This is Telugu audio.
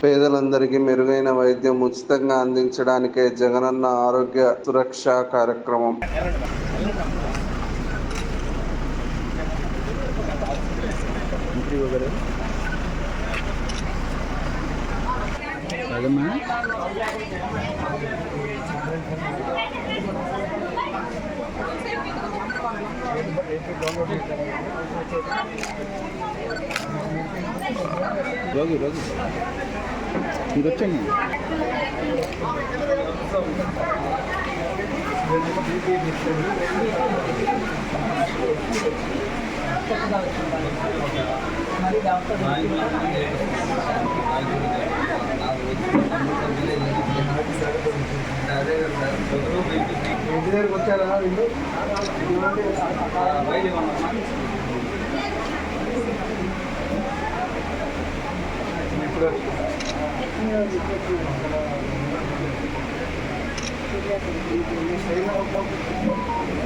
పేదలందరికీ మెరుగైన వైద్యం ఉచితంగా అందించడానికే జగనన్న ఆరోగ్య సురక్ష కార్యక్రమం. అదమ్మా రోగి రోగి ఇది వచ్చండి ఇంటి దగ్గరికి వచ్చారా వీళ్ళు ఇప్పుడు すみません。